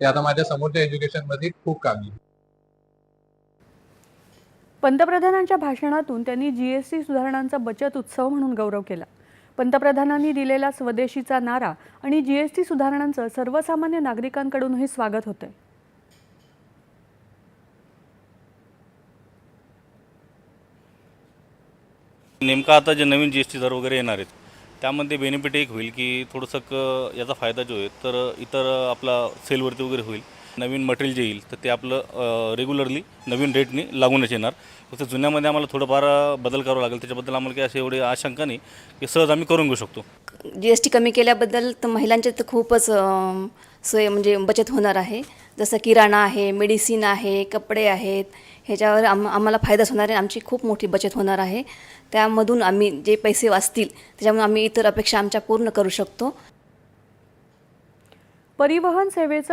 ते आता माझ्या समोरच्या एज्युकेशनमध्ये खूप कामी. पंतप्रधानांच्या भाषणातून त्यांनी जीएसटी सुधारणांचा बचत उत्सव म्हणून गौरव केला पंतप्रधानांनी दिलेला स्वदेशीचा नारा आणि जीएसटी सुधारणांचं सर्वसामान्य नागरिकांकडूनही स्वागत होतंय नेमका आता जे नवीन जी एस टी दर वगैरे येणार आहेत त्यामध्ये बेनिफिट एक होईल की थोडंसं क याचा फायदा जो आहे तर इतर आपला सेलवरती वगैरे होईल. नवीन मटेरियल जे येईल तर ते आपलं रेग्युलरली नवीन रेटने लागूनच येणार. फक्त जुन्यामध्ये आम्हाला थोडंफार बदल करावा लागेल. त्याच्याबद्दल आम्हाला काही अशी एवढी आशंका नाही की सहज आम्ही करून घेऊ शकतो. जी एस टी कमी केल्याबद्दल तर महिलांच्या तर खूपच सोय म्हणजे बचत होणार आहे. जसं किराणा आहे मेडिसिन आहे कपडे आहेत ह्याच्यावर आम आम्हाला फायदाच होणार आहे आमची खूप मोठी बचत होणार आहे. त्यामधून आम्ही जे पैसे वाचतील त्याच्यामुळे आम्ही इतर अपेक्षा आमच्या पूर्ण करू शकतो. परिवहन सेवेचं